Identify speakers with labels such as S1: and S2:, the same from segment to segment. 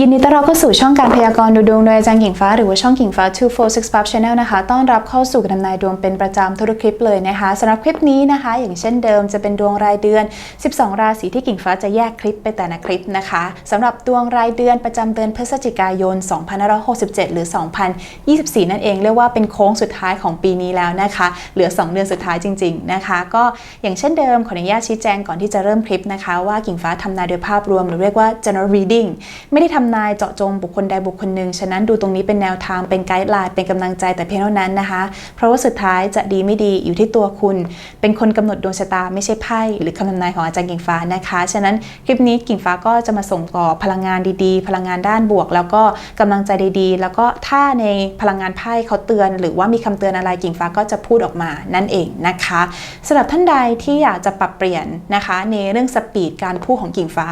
S1: ยินดีต้อนรับเข้าสู่ช่องการพยากรณ์ดูดวงโดยอาจารย์กิ่งฟ้าหรือว่าช่องกิ่งฟ้า 246 Pub Channel นะคะต้อนรับเข้าสู่การทำนายดวงเป็นประจำทุกคลิปเลยนะคะสำหรับคลิปนี้นะคะ อย่างเช่นเดิมจะเป็นดวงรายเดือน 12 ราศีที่กิ่งฟ้าจะแยกคลิปไปแต่ละคลิปนะคะสำหรับดวงรายเดือนประจำเดือนพฤศจิกายน 2567 หรือ 2024 นั่นเองเรียกว่าเป็นโค้งสุดท้ายของปีนี้แล้วนะคะ เหลือ 2 เดือนสุดท้ายจริง ๆนะคะ ก็อย่างเช่นเดิมขออนุญาตชี้แจงก่อนที่จะเริ่มคลิปนะคะว่ากิ่งฟ้าทำนายโดยภาพรวมหรือเรียกว่า general reading ไม่ได้ทำนายเจาะจงบุคคลใดบุคคลหนึ่ง ฉะนั้นดูตรงนี้เป็นแนวทางเป็นไกด์ไลน์เป็นกำลังใจแต่เพียงเท่านั้นนะคะ เพราะว่าสุดท้ายจะดีไม่ดีอยู่ที่ตัวคุณ เป็นคนกำหนดดวงชะตาไม่ใช่ไพ่หรือคำทำนายของอาจารย์กิ่งฟ้านะคะ ฉะนั้นคลิปนี้กิ่งฟ้าก็จะมาส่งต่อพลังงานดีๆ พลังงานด้านบวก แล้วก็กำลังใจดีๆ แล้วก็ถ้าในพลังงานไพ่เขาเตือน หรือว่ามีคำเตือนอะไรกิ่งฟ้าก็จะพูดออกมานั่นเองนะคะสำหรับท่านใดที่อยากจะปรับเปลี่ยนนะคะ ในเรื่องสปีดการพูดของกิ่งฟ้า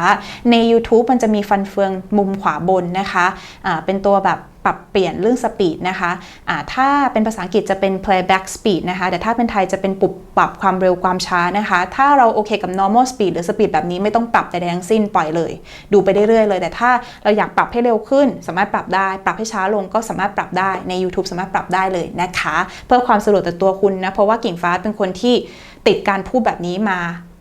S1: ใน YouTube มันจะมีฟันเฟืองมุมขวาบนนะคะอ่าเป็นตัวแบบปรับเปลี่ยนเรื่องสปีดนะคะะถ้าเป็นภาษาอังกฤษจะเป็น playback speed นะคะ แต่ถ้าเป็นไทยจะเป็นปรับปรับความเร็วความช้านะคะ ถ้าเราโอเคกับ normal speed หรือ speed แบบนี้ไม่ต้องปรับแต่แดทั้งสิ้นปล่อยเลย ดูไปเรื่อยๆเลย แต่ถ้าเราอยากปรับให้เร็วขึ้น สามารถปรับได้ ปรับให้ช้าลงก็สามารถปรับได้ ใน YouTube สามารถปรับได้เลยนะคะ เพื่อความสะดวกต่อตัวคุณนะ เพราะว่ากิ่งฟ้าเป็นคนที่ติดการพูดแบบนี้มา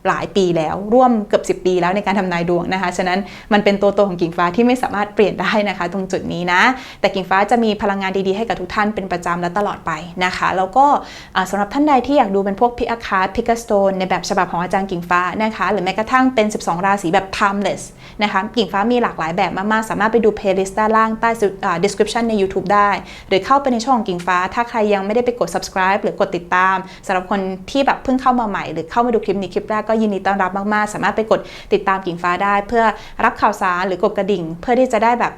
S1: หลายปีแล้วร่วมเกือบ10 ปีแล้วในการทำนายดวงนะคะฉะนั้นมันเป็นตัวตนของกิ่งฟ้าที่ไม่สามารถเปลี่ยนได้นะคะ ตรงจุดนี้นะ แต่กิ่งฟ้าจะมีพลังงานดีๆให้กับทุกท่านเป็นประจำและตลอดไปนะคะ แล้วก็สำหรับท่านใดที่อยากดูเป็นพวกพิอาคาร์พิกาสโตนในแบบฉบับของอาจารย์กิ่งฟ้านะคะ หรือแม้กระทั่งเป็น 12 ราศีแบบ timeless นะคะกิ่งฟ้ามีหลากหลายแบบมากๆ สามารถไปดูเพลย์ลิสต์ด้านล่างใต้ description ใน YouTube ได้ หรือเข้าไปในช่องของกิ่งฟ้า ถ้าใครยังไม่ได้ไปกด subscribe หรือกดติดตามสำหรับคนที่แบบเพิ่งเข้ามาใหม่ หรือเข้ามาดูคลิปนี้คลิปแรกก็ยินดีต้อนรับมาก ๆ สามารถไปกดติดตามกิ่งฟ้าได้ เพื่อรับข่าวสารหรือกดกระดิ่ง เพื่อที่จะได้แบบ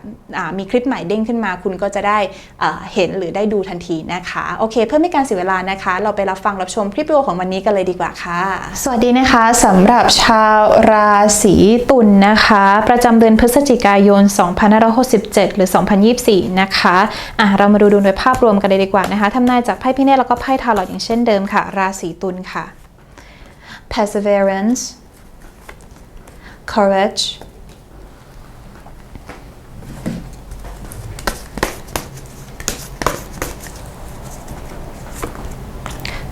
S1: มีคลิปใหม่เด้งขึ้นมา คุณก็จะได้เห็นหรือได้ดูทันทีนะคะโอเค เพื่อไม่การเสียเวลานะคะ เราไปรับฟังรับชมคลิปวิดีโอของวันนี้กันเลยดีกว่าค่ะ สวัสดีนะคะสำหรับชาวราศีตุลนนะคะ ประจำเดือนพฤศจิกายน 2567 หรือ 2024 นะคะอะเรามาดูดวงโดยภาพรวมกันเลยดีกว่านะคะทำนายจากไพ่พิเนตแล้วก็ไพ่ทาร์ลอตอย่างเช่นเดิมค่ะ ราศีตุลค่ะ perseverance courage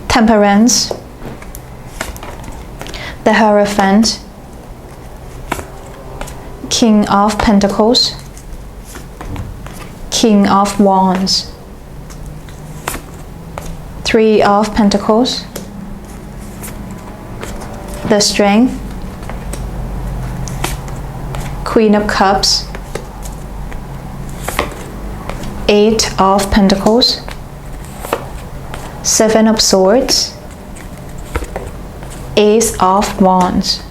S1: temperance the hierophant king of pentacles king of wands three of pentacles the strength. Queen of Cups, Eight of Pentacles, Seven of Swords, Ace of Wands,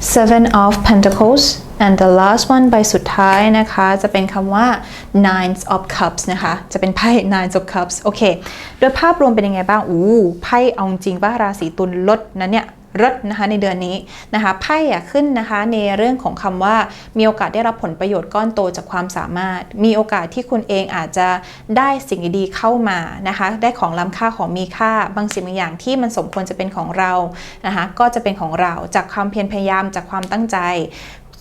S1: Seven of Pentacles and the last one ใบสุดท้ายนะคะ จะเป็นคำว่า nine of cups นะคะ จะเป็นไพ่ nine of cups โอเค โดยภาพรวมเป็นยังไงบ้าง อู้ไพ่เอาจริงว่าราศีตุลลดนะเนี่ยรถนะคะในเดือนนี้นะคะไพ่อะขึ้นนะคะในเรื่องของคำว่ามีโอกาสได้รับผลประโยชน์ก้อนโตจากความสามารถ มีโอกาสที่คุณเองอาจจะได้สิ่งดีๆเข้ามานะคะได้ของล้ำค่าของมีค่าบางสิ่งบางอย่างที่มันสมควรจะเป็นของเรานะคะก็จะเป็นของเราจากความเพียรพยายามจากความตั้งใจ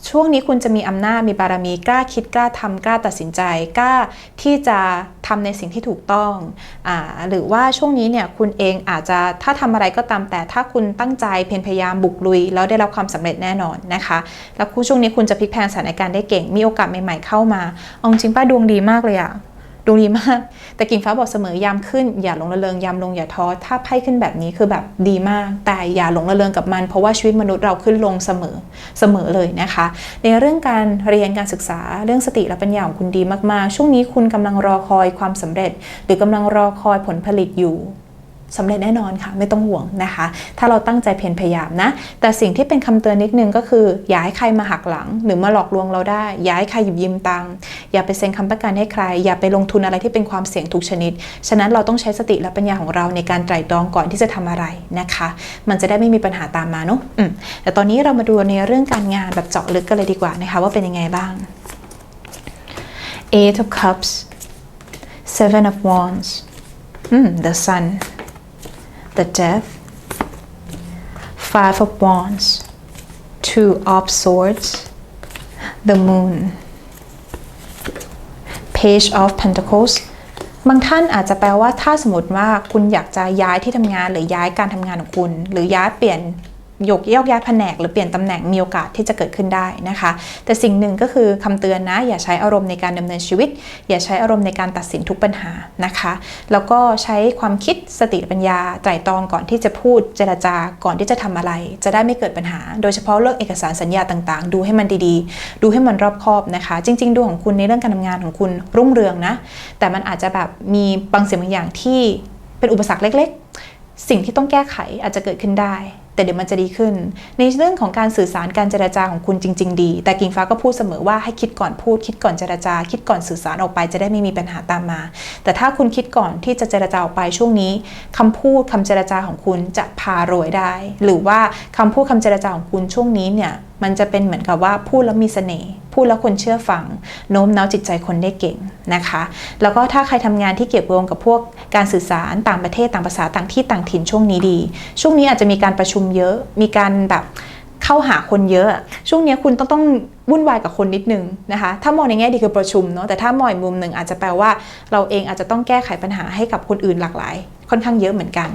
S1: ช่วงนี้คุณจะมีอำนาจมีบารมีกล้าคิดกล้าทำกล้าตัดสินใจกล้าที่จะทำในสิ่งที่ถูกต้องอหรือว่าช่วงนี้เนี่ยคุณเองอาจจะถ้าทำอะไรก็ตามแต่ถ้าคุณตั้งใจเพียรพยายามบุกลุย แล้วได้รับความสำเร็จแน่นอนนะคะ แล้วคุณช่วงนี้คุณจะพลิกแพลงสถานการณ์ได้เก่งมีโอกาสใหม่ ๆ เข้ามาเอาจริงป้าดวงดีมากเลยอะ ดวงดีมาก แต่กิ่งฟ้าบอกเสมอยามขึ้น อย่าหลงระเริงยามลงอย่าท้อถ้าไพ่ขึ้นแบบนี้คือแบบดีมาก แต่อย่าหลงระเริงกับมัน เพราะว่าชีวิตมนุษย์เราขึ้นลงเสมอเสมอเลยนะคะ ในเรื่องการเรียนการศึกษาเรื่องสติและปัญญาของคุณดีมากๆ ช่วงนี้คุณกำลังรอคอยความสำเร็จ หรือกำลังรอคอยผลผลิตอยู่ สำเร็จแน่นอนค่ะ ไม่ต้องห่วงนะคะ ถ้าเราตั้งใจเพียรพยายามนะ แต่สิ่งที่เป็นคำเตือนนิดนึงก็คือ อย่าให้ใครมาหักหลัง หรือมาหลอกลวงเราได้ อย่าให้ใครหยิบยืมตังค์อย่าไปเซ็นคำประกันให้ใคร อย่าไปลงทุนอะไรที่เป็นความเสี่ยงทุกชนิด ฉะนั้นเราต้องใช้สติและปัญญาของเราในการไตร่ตรองก่อนที่จะทำอะไรนะคะ มันจะได้ไม่มีปัญหาตามมาเนาะแต่ตอนนี้เรามาดูในเรื่องการงานแบบเจาะลึกกันเลยดีกว่านะคะว่าเป็นยังไงบ้าง Eight of Cups Seven of Wands the Sun the Death, Five of Wands, Two of Swords, the moon page of pentacles บางท่านอาจจะแปลว่าถ้าสมมติว่าคุณอยากจะย้ายที่ทำงานหรือย้ายการทำงานของคุณ หรือย้ายเปลี่ยน ยกยกย้ายแผนกหรือเปลี่ยนตำแหน่งมีโอกาสที่จะเกิดขึ้นได้นะคะ แต่สิ่งหนึ่งก็คือคำเตือนนะ อย่าใช้อารมณ์ในการดำเนินชีวิต อย่าใช้อารมณ์ในการตัดสินทุกปัญหานะคะ แล้วก็ใช้ความคิดสติปัญญาไตร่ตรองก่อนที่จะพูดเจรจาก่อนที่จะทำอะไร จะได้ไม่เกิดปัญหา โดยเฉพาะเรื่องเอกสารสัญญาต่างๆ ดูให้มันดีๆ ดูให้มันรอบคอบนะคะ จริง ๆ ดูของคุณในเรื่องการทำงานของคุณรุ่งเรืองนะ แต่มันอาจจะแบบมีบางสิ่งบางอย่างที่เป็นอุปสรรคเล็ก ๆ สิ่งที่ต้องแก้ไขอาจจะเกิดขึ้นได้ แต่เดี๋ยวมันจะดีขึ้น ในเรื่องของการสื่อสารการเจรจาของคุณจริง ๆ ดี แต่กิ่งฟ้าก็พูดเสมอว่าให้คิดก่อนพูด คิดก่อนเจรจา คิดก่อนสื่อสารออกไปจะได้ไม่มีปัญหาตามมา แต่ถ้าคุณคิดก่อนที่จะเจรจาออกไปช่วงนี้คำพูดคำเจรจาของคุณจะพารวยได้ หรือว่าคำพูดคำเจรจาของคุณช่วงนี้เนี่ยมันจะเป็นเหมือนกับว่าพูดแล้วมีเสน่ห์ พูดแล้วคนเชื่อฟัง โน้มน้าวจิตใจคนได้เก่งนะคะ แล้วก็ถ้าใครทำงานที่เกี่ยวโยงกับพวกการสื่อสารต่างประเทศต่างภาษาต่างที่ต่างถิ่นช่วงนี้ดี ช่วงนี้อาจจะมีการประชุมเยอะ มีการแบบเข้าหาคนเยอะ ช่วงนี้คุณต้องต้องวุ่นวายกับคนนิดนึงนะคะ ถ้ามองในแง่ดีคือประชุมเนาะแต่ถ้ามองอีกมุมหนึ่งอาจจะแปลว่าเราเองอาจจะต้องแก้ไขปัญหาให้กับคนอื่นหลากหลาย ค่อนข้างเยอะเหมือนกัน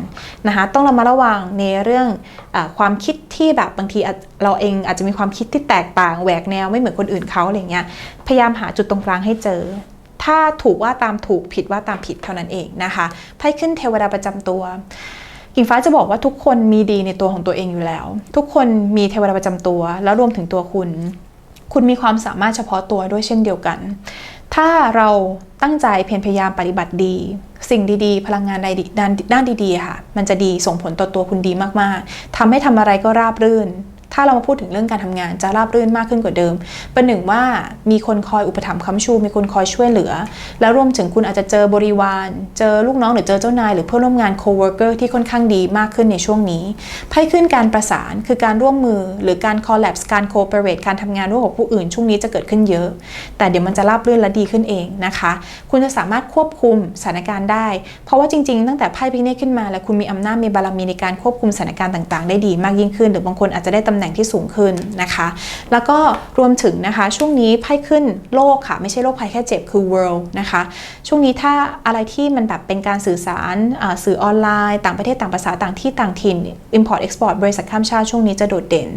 S1: นะคะต้องระมัดระวังในเรื่องอความคิดที่แบบบางทีเราเองอาจจะมีความคิดที่แตกต่างแหวกแนวไม่เหมือนคนอื่นเขาอะไรเงี้ยพยายามหาจุดตรงกลางให้เจอ ถ้าถูกว่าตามถูกผิดว่าตามผิดเท่านั้นเองนะคะไพ่ขึ้นเทวดาประจำตัวกิ่งฟ้าจะบอกว่าทุกคนมีดีในตัวของตัวเองอยู่แล้ว ทุกคนมีเทวดาประจำตัว แล้วรวมถึงตัวคุณ คุณมีความสามารถเฉพาะตัวด้วยเช่นเดียวกัน ถ้าเราตั้งใจเพียรพยายามปฏิบัติดี สิ่งดีๆ พลังงานใด้านด้านดีๆค่ะ มันจะดีส่งผลต่อตัวคุณดีมากๆทำให้ทำอะไรก็ราบรื่น ถ้าเรามาพูดถึงเรื่องการทำงานจะราบรื่นมากขึ้นกว่าเดิมป็นหนึ่งว่ามีคนคอยอุปถัมภ์ค้ำชู มีคนคอยช่วยเหลือ แล้วรวมถึงคุณอาจจะเจอบริวาร เจอลูกน้องหรือเจอเจ้านาย หรือเพื่อนร่วมงาน co-worker ที่ค่อนข้างดีมากขึ้นในช่วงนี้ไพ่ขึ้นการประสานคือการร่วมมือ หรือการ collapse การ cooperate การทำงานร่วมกับผู้อื่นช่วงนี้จะเกิดขึ้นเยอะ แต่เดี๋ยวมันจะราบรื่นและดีขึ้นเองนะคะ คุณจะสามารถควบคุมสถานการณ์ได้ เพราะว่าจริงๆ ตั้งแต่ไพ่พิเนตขึ้นมา แล้วคุณมีอำนาจมีบารมีในการควบคุมสถานการณ์ต่างๆ ได้ดีมากยิ่งขึ้น หรือบางคนอาจจะได้ตำแหน่งที่สูงขึ้นนะคะ แล้วก็รวมถึงนะคะช่วงนี้ไพ่ขึ้นโลกค่ะ ไม่ใช่โรคภัยแค่เจ็บคือ world นะคะ ช่วงนี้ถ้าอะไรที่มันแบบเป็นการสื่อสารสื่อออนไลน์ ต่างประเทศต่างภาษาต่างที่ต่างถิ่น import export บริษัทข้ามชาติช่วงนี้จะโดดเด่น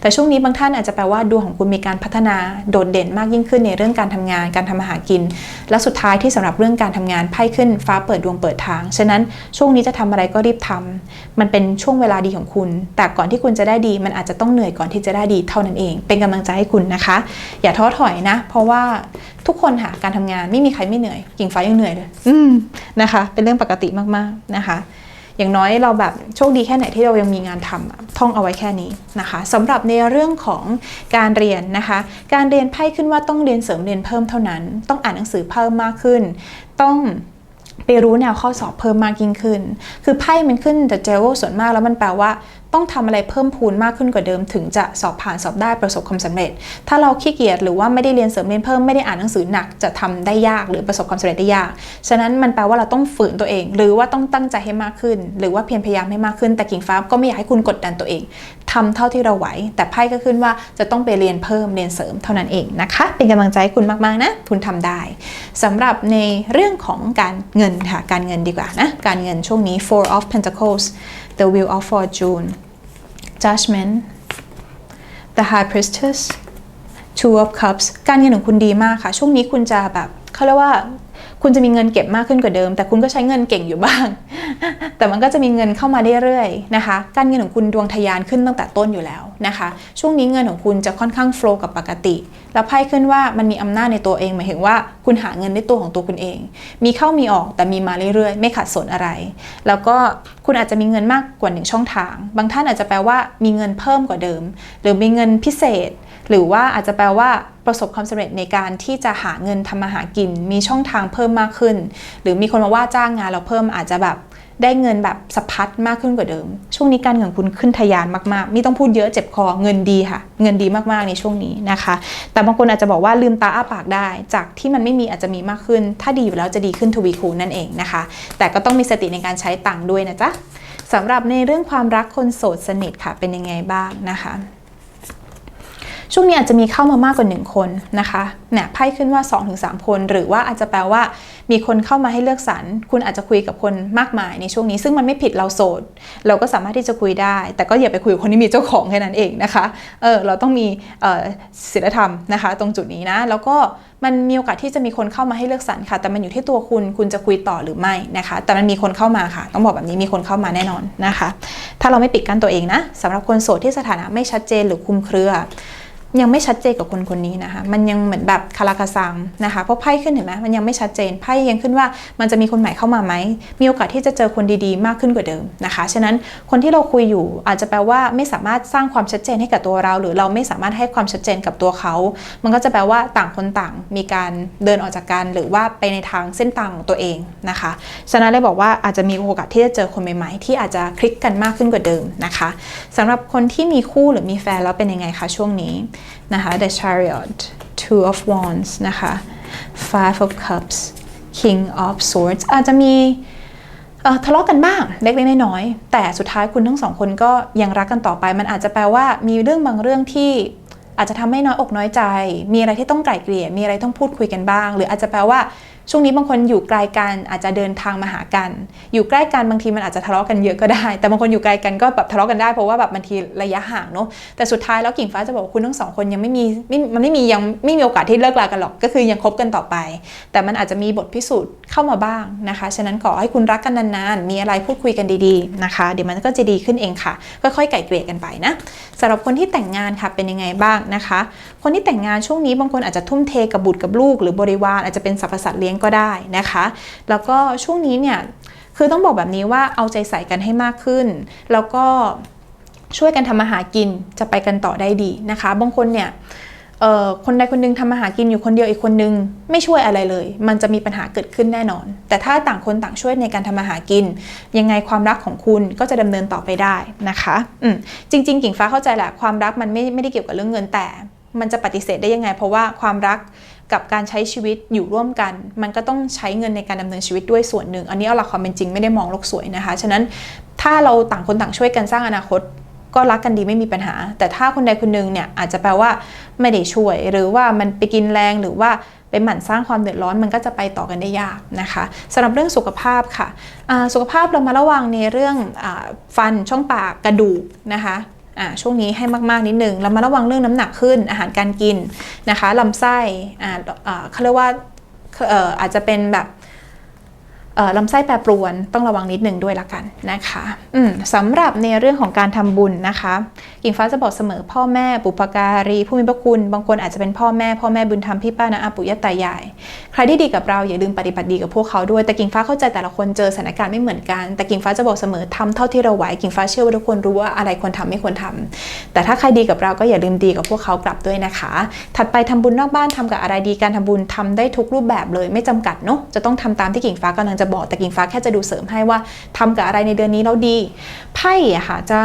S1: แต่ช่วงนี้บางท่านอาจจะแปลว่าดวงของคุณมีการพัฒนาโดดเด่นมากยิ่งขึ้นในเรื่องการทำงาน การทำมาหากิน และสุดท้ายที่สำหรับเรื่องการทำงานไพ่ขึ้นฟ้าเปิดดวงเปิดทาง ฉะนั้นช่วงนี้จะทำอะไรก็รีบทำมันเป็นช่วงเวลาดีของคุณ แต่ก่อนที่คุณจะได้ดีมันอาจจะต้องเหนื่อยก่อนที่จะได้ดีเท่านั้นเอง เป็นกำลังใจให้คุณนะคะ อย่าท้อถอยนะ เพราะว่าทุกคนหาการทำงานไม่มีใครไม่เหนื่อยกิ่งฟ้ายังเหนื่อยเลยอืมนะคะ เป็นเรื่องปกติมากๆนะคะ อย่างน้อยเราแบบโชคดีแค่ไหนที่เรายังมีงานทำท่องเอาไว้แค่นี้นะคะสำหรับในเรื่องของการเรียนนะคะ การเรียนไพ่ขึ้นว่าต้องเรียนเสริมเรียนเพิ่มเท่านั้น ต้องอ่านหนังสือเพิ่มมากขึ้น ต้องไปรู้แนวข้อสอบเพิ่มมากยิ่งขึ้น คือไพ่มันขึ้นแต่เจลส่วนมากแล้วมันแปลว่า ต้องทำอะไรเพิ่มพูนมากขึ้นกว่าเดิม ถึงจะสอบผ่านสอบได้ประสบความสำเร็จ ถ้าเราขี้เกียจหรือว่าไม่ได้เรียนเสริมเรียนเพิ่มไม่ได้อ่านหนังสือหนักจะทำได้ยากหรือประสบความสำเร็จได้ยาก ฉะนั้นมันแปลว่าเราต้องฝืนตัวเอง หรือว่าต้องตั้งใจให้มากขึ้น หรือว่าเพียรพยายามให้มากขึ้นแต่กิ่งฟ้าก็ไม่อยากให้คุณกดดันตัวเองทำเท่าที่เราไหว แต่ไพ่ก็ขึ้นว่าจะต้องไปเรียนเพิ่มเรียนเสริมเท่านั้นเองนะคะ เป็นกำลังใจให้คุณมากๆนะคุณทำได้สำหรับในเรื่องของการเงินค่ะการเงินดีกว่านะการเงินช่วงนี้ four of pentacles the wheel of fortune judgment the high priestess two of cups การเงินของคุณดีมากค่ะ ช่วงนี้คุณจะแบบเขาเรียกว่า คุณจะมีเงินเก็บมากขึ้นกว่าเดิม แต่คุณก็ใช้เงินเก่งอยู่บ้าง แต่มันก็จะมีเงินเข้ามาเรื่อยๆนะคะ การเงินของคุณดวงทะยานขึ้นตั้งแต่ต้นอยู่แล้วนะคะ ช่วงนี้เงินของคุณจะค่อนข้างโฟล์กับปกติ แล้วไพ่ขึ้นว่ามันมีอำนาจในตัวเองหมายถึงว่าคุณหาเงินด้วยตัวของตัวคุณเอง มีเข้ามีออกแต่มีมาเรื่อยๆ ไม่ขัดสนอะไร แล้วก็คุณอาจจะมีเงินมากกว่าหนึ่งช่องทาง บางท่านอาจจะแปลว่ามีเงินเพิ่มกว่าเดิม หรือมีเงินพิเศษ หรือว่าอาจจะแปลว่าประสบความสำเร็จในการที่จะหาเงินทำมาหากิน มีช่องทางเพิ่มมากขึ้น หรือมีคนมาว่าจ้างงานเราเพิ่มอาจจะแบบได้เงินแบบสะพัดมากขึ้นกว่าเดิม ช่วงนี้การเงินคุณขึ้นทะยานมากๆ ไม่ต้องพูดเยอะเจ็บคอเงินดีค่ะ เงินดีมากๆในช่วงนี้นะคะ แต่บางคนอาจจะบอกว่าลืมตาอ้าปากได้ จากที่มันไม่มีอาจจะมีมากขึ้น ถ้าดีอยู่แล้วจะดีขึ้นทวีคูณนั่นเองนะคะ แต่ก็ต้องมีสติในการใช้ตังค์ด้วยนะจ๊ะสำหรับในเรื่องความรักคนโสดสนิทค่ะเป็นยังไงบ้างนะคะ ช่วงนี้อาจจะมีเข้ามามากกว่า 1 คนนะคะเนี่ยไพ่ขึ้นว่า 2-3 คน หรือว่าอาจจะแปลว่า มีคนเข้ามาให้เลือกสรรคุณอาจจะคุยกับคนมากมายในช่วงนี้ ซึ่งมันไม่ผิดเราโสด เราก็สามารถที่จะคุยได้ แต่ก็อย่าไปคุยกับคนที่มีเจ้าของแค่นั้นเองนะคะเออเราต้องมีศีลธรรมนะคะ ตรงจุดนี้นะ แล้วก็มันมีโอกาสที่จะมีคนเข้ามาให้เลือกสรรค่ะ แต่มันอยู่ที่ตัวคุณคุณจะคุยต่อหรือไม่นะคะ แต่มันมีคนเข้ามาค่ะ ต้องบอกแบบนี้มีคนเข้ามาแน่นอนนะคะ ถ้าเราไม่ปิดกั้นตัวเองนะสำหรับคนโสดที่สถานะไม่ชัดเจนหรือคุมเครือ ยังไม่ชัดเจนกับคนคนนี้นะคะ มันยังเหมือนแบบคาราคาซังนะคะ เพราะไพ่ขึ้นเห็นไหมมันยังไม่ชัดเจน ไพ่ยังขึ้นว่ามันจะมีคนใหม่เข้ามาไหม มีโอกาสที่จะเจอคนดีๆ มากขึ้นกว่าเดิมนะคะ ฉะนั้นคนที่เราคุยอยู่อาจจะแปลว่าไม่สามารถสร้างความชัดเจนให้กับตัวเรา หรือเราไม่สามารถให้ความชัดเจนกับตัวเขา มันก็จะแปลว่าต่างคนต่างมีการเดินออกจากกันหรือว่าไปในทางเส้นทางของตัวเองนะคะ ฉะนั้นเลยบอกว่าอาจจะมีโอกาสที่จะเจอคนใหม่ๆ ที่อาจจะคลิกกันมากขึ้นกว่าเดิมนะคะสำหรับคนที่มีคู่หรือมีแฟนแล้วเป็นยังไงคะช่วงนี้นะคะ The Chariot Two of Wands นะคะ Five of Cups King of Swords อาจจะมีทะเลาะกันบ้างเล็กๆน้อยๆแต่สุดท้ายคุณทั้งสองคนก็ยังรักกันต่อไป มันอาจจะแปลว่ามีเรื่องบางเรื่องที่อาจจะทำให้น้อยอกน้อยใจ มีอะไรที่ต้องไกล่เกลี่ยมีอะไรต้องพูดคุยกันบ้าง หรืออาจจะแปลว่าช่วงนี้บางคนอยู่ไกลกันอาจจะเดินทางมาหากัน อยู่ใกล้กันบางทีมันอาจจะทะเลาะกันเยอะก็ได้ แต่บางคนอยู่ไกลกันก็แบบทะเลาะกันได้เพราะว่าแบบบางทีระยะห่างเนาะแต่สุดท้ายแล้วกิ่งฟ้าจะบอกว่าคุณทั้งสองคนยังไม่มีไม่มันไม่มียังไม่มีโอกาสที่เลิกลากันหรอกก็คือยังคบกันต่อไป แต่มันอาจจะมีบทพิสูจน์เข้ามาบ้างนะคะ ฉะนั้นขอให้คุณรักกันนานๆ มีอะไรพูดคุยกันดีๆนะคะ เดี๋ยวมันก็จะดีขึ้นเองค่ะ ค่อยๆไก่เกลี่ยกันไปนะสำหรับคนที่แต่งงานค่ะเป็นยังไงบ้างนะคะ คนที่แต่งงานช่วงนี้บางคนอาจจะทุ่มเทกับบุตรกับลูก หรือบริวารอาจจะเป็นสรรพสัตว์เลี้ยงก็ได้นะคะ แล้วก็ช่วงนี้เนี่ยคือต้องบอกแบบนี้ว่าเอาใจใส่กันให้มากขึ้น แล้วก็ช่วยกันทำมาหากินจะไปกันต่อได้ดีนะคะ บางคนเนี่ยคนใดคนหนึงทำมาหากินอยู่คนเดียวอีกคนนึงไม่ช่วยอะไรเลย มันจะมีปัญหาเกิดขึ้นแน่นอน แต่ถ้าต่างคนต่างช่วยในการทำมาหากิน ยังไงความรักของคุณก็จะดำเนินต่อไปได้นะคะอืจริง ๆ กิ่งฟ้าเข้าใจแหละความรักมันไม่ไม่ได้เกี่ยวกับเรื่องเงินแต่ มันจะปฏิเสธได้ยังไง เพราะว่าความรัก กับการใช้ชีวิตอยู่ร่วมกัน มันก็ต้องใช้เงินในการดำเนินชีวิตด้วยส่วนหนึ่ง อันนี้เอาหลักความเป็นจริงไม่ได้มองโลกสวยนะคะ ฉะนั้นถ้าเราต่างคนต่างช่วยกันสร้างอนาคตก็รักกันดีไม่มีปัญหา แต่ถ้าคนใดคนหนึ่งเนี่ยอาจจะแปลว่าไม่ได้ช่วย หรือว่ามันไปกินแรงหรือว่าไปหมั่นสร้างความเดือดร้อนมันก็จะไปต่อกันได้ยากนะคะสำหรับเรื่องสุขภาพค่ะอ่าสุขภาพเรามาระวังในเรื่องอฟันช่องปากกระดูกนะคะ อ่าช่วงนี้ให้มากๆนิดนึงเรามาระวังเรื่องน้ำหนักขึ้นอาหารการกินนะคะลำไส้อ่าเขาเรียกว่าอาจจะเป็นแบบ ลำไส้แปรปรวนต้องระวังนิดนึงด้วยละกันนะคะสำหรับในเรื่องของการทำบุญนะคะกิ่งฟ้าจะบอกเสมอพ่อแม่บุปการี ผู้มีพระคุณ บางคนอาจจะเป็นพ่อแม่พ่อแม่บุญธรรมพี่ป้านะอาปุยะตายาย ใครที่ดีกับเราอย่าลืมปฏิบัติดีกับพวกเขาด้วยแต่กิ่งฟ้าเข้าใจแต่ละคนเจอสถานการณ์ไม่เหมือนกัน แต่กิ่งฟ้าจะบอกเสมอทำเท่าที่เราไหวกิ่งฟ้าเชื่อว่าทุกคนรู้ว่าอะไรควรทำไม่ควรทำแต่ถ้าใครดีกับเราก็อย่าลืมดีกับพวกเขากลับด้วยนะคะ ถัดไปทำบุญนอกบ้านทำกับอะไรดีการทำบุญทำได้ทุกรูปแบบเลยไม่จำกัดเนาะจะต้องทำตามที่กิ่งฟ้ากำลังจะบอกแต่กิ่งฟ้าแค่จะดูเสริมให้ว่าทำกับอะไรในเดือนนี้แล้วดีไพ่อะค่ะจะ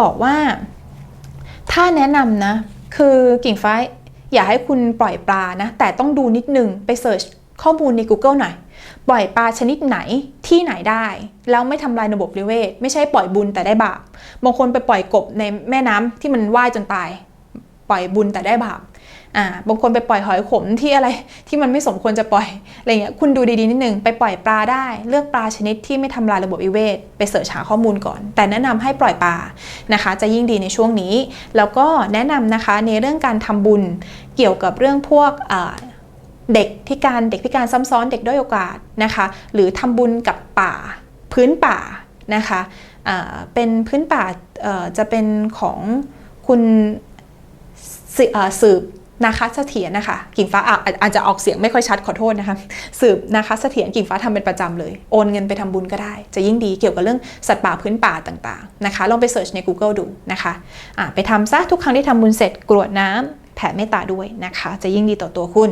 S1: บอกว่า ถ้าแนะนำนะ คือกิ่งฟ้าอย่าให้คุณปล่อยปลานะ แต่ต้องดูนิดนึงไปเสิร์ชข้อมูลใน Google หน่อยปล่อยปลาชนิดไหนที่ไหนได้ แล้วไม่ทำลายระบบนิเวศ ไม่ใช่ปล่อยบุญแต่ได้บาปบางคนไปปล่อยกบในแม่น้ำที่มันว่ายจนตาย ปล่อยบุญแต่ได้บาป อ่าบางคนไปปล่อยหอยขมที่อะไรที่มันไม่สมควรจะปล่อยอะไรเงี้ยคุณดูดีๆนิดนึงไปปล่อยปลาได้ เลือกปลาชนิดที่ไม่ทำลายระบบนิเวศ ไปเสิร์ชหาข้อมูลก่อน แต่แนะนำให้ปล่อยปลานะคะ จะยิ่งดีในช่วงนี้ แล้วก็แนะนำนะคะในเรื่องการทำบุญเกี่ยวกับเรื่องพวกเด็กพิการเด็กพิการซ้ำซ้อนเด็กด้อยโอกาสนะคะ หรือทำบุญกับป่าพื้นป่านะคะเป็นพื้นป่าจะเป็นของคุณสสืบ นาคเสถียรนะคะ กิ่งฟ้าอาจจะออกเสียงไม่ค่อยชัดขอโทษนะคะสืบนาคเสถียรกิ่งฟ้าทำเป็นประจำเลย โอนเงินไปทำบุญก็ได้ จะยิ่งดีเกี่ยวกับเรื่องสัตว์ป่าพื้นป่าต่างๆนะคะ ลองไปเสิร์ชใน Google ดูนะคะะไปทำซะทุกครั้งที่ทำบุญเสร็จกรวดน้ แผ่เมตตาด้วยนะคะ จะยิ่งดีต่อตัวคุณ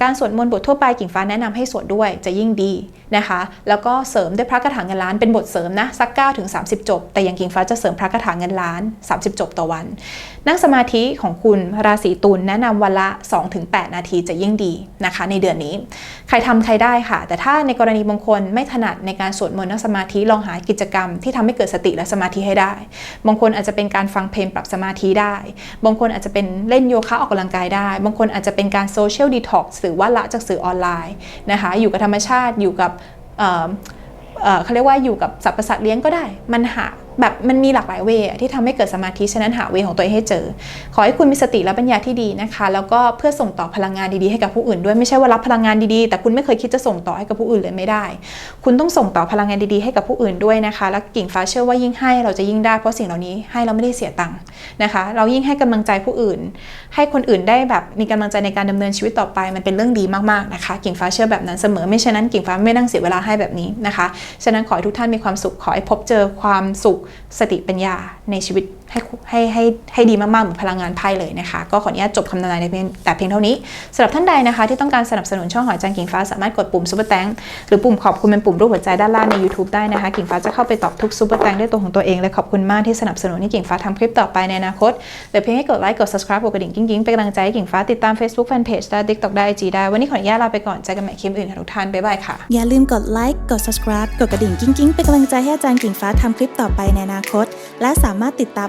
S1: การสวดมนต์บททั่วไปกิ่งฟ้าแนะนำให้สวดด้วยจะยิ่งดีนะคะ แล้วก็เสริมด้วยพระคาถาเงินล้านเป็นบทเสริมนะสัก9ถึง30 จบ แต่อย่างกิ่งฟ้าจะเสริมพระคาถาเงินล้าน 30 จบต่อวัน นั่งสมาธิของคุณราศีตุลแนะนำวันละ 2-8 นาทีจะยิ่งดีนะคะ ในเดือนนี้ ใครทำใครได้ค่ะ แต่ถ้าในกรณีบางคนไม่ถนัดในการสวดมนต์นั่งสมาธิลองหากิจกรรม ที่ทำให้เกิดสติและสมาธิให้ได้ บางคนอาจจะเป็นการฟังเพลงปรับสมาธิได้ บางคนอาจจะเป็นเล่นโยคะออกกำลังกายได้ บางคนอาจจะเป็นการโซเชียลดีท็อกซ์หรือว่าละจากสื่อออนไลน์นะคะอยู่กับธรรมชาติอยู่กับเอ่อเอ่อเขาเรียกว่าอยู่กับสัตว์ประสาทเลี้ยงก็ได้ มันหา แบบมันมีหลากหลายเวที่ทำให้เกิดสมาธิ ฉะนั้นหาเวของตัวเองให้เจอ ขอให้คุณมีสติและปัญญาที่ดีนะคะ แล้วก็เพื่อส่งต่อพลังงานดีๆให้กับผู้อื่นด้วยไม่ใช่ว่ารับพลังงานดีๆ แต่คุณไม่เคยคิดจะส่งต่อให้กับผู้อื่นเลยไม่ได้ คุณต้องส่งต่อพลังงานดีๆให้กับผู้อื่นด้วยนะคะ และกิ่งฟ้าเชื่อว่ายิ่งให้เราจะยิ่งได้เพราะสิ่งเหล่านี้ให้เราไม่ได้เสียตังค์นะคะ เรายิ่งให้กำลังใจผู้อื่น ให้คนอื่นได้แบบมีกำลังใจในการดำเนินชีวิตต่อไป มันเป็นเรื่องดีมากๆนะคะ กิ่งฟ้าเชื่อแบบนั้นเสมอ ไม่ฉะนั้นกิ่งฟ้าไม่นั่งเสียเวลาให้แบบนี้นะคะ ฉะนั้นขอให้ทุกท่านมีความสุขขอให้พบเจอความสุขสติปัญญาในชีวิต ให้ให้ให้ให้ดีมากๆเหมือนพลังงานไพ่เลยนะคะ ก็ขออนุญาตจบคำทำนายในเพียงแต่เพียงเท่านี้สำหรับท่านใดนะคะ ที่ต้องการสนับสนุนช่องหอยจังกิ่งฟ้าสามารถกดปุ่มซุปเปอร์แตงหรือปุ่มขอบคุณเป็นปุ่มรูปหัวใจด้านล่างใน YouTube ได้นะคะ กิ่งฟ้าจะเข้าไปตอบทุกซุปเปอร์แตงด้วยตัวของตัวเองและขอบคุณมากที่สนับสนุนให้กิ่งฟ้าทำคลิปต่อไปในอนาคตเหลือเพียงให้กดไลค์กด subscribe กดกระดิ่งกิ๊งๆเป็นกำลังใจให้กิ่งฟ้าติดตาม Facebook Fanpage ได้ TikTok ได้ IG ได้วันนี้ขออนุญาตลาไปก่อนเจอกันใหม่คลิปอื่นค่ะทุกท่านบ๊ายบายค่ะ
S2: อย่าลืมกดไลค์กด subscribe กดกระดิ่งกิ้งกิ้งเป็นกำลังใจให้อาจารย์กิ่งฟ้าทำคลิปต่อไปในอนาคต และสามารถติดตาม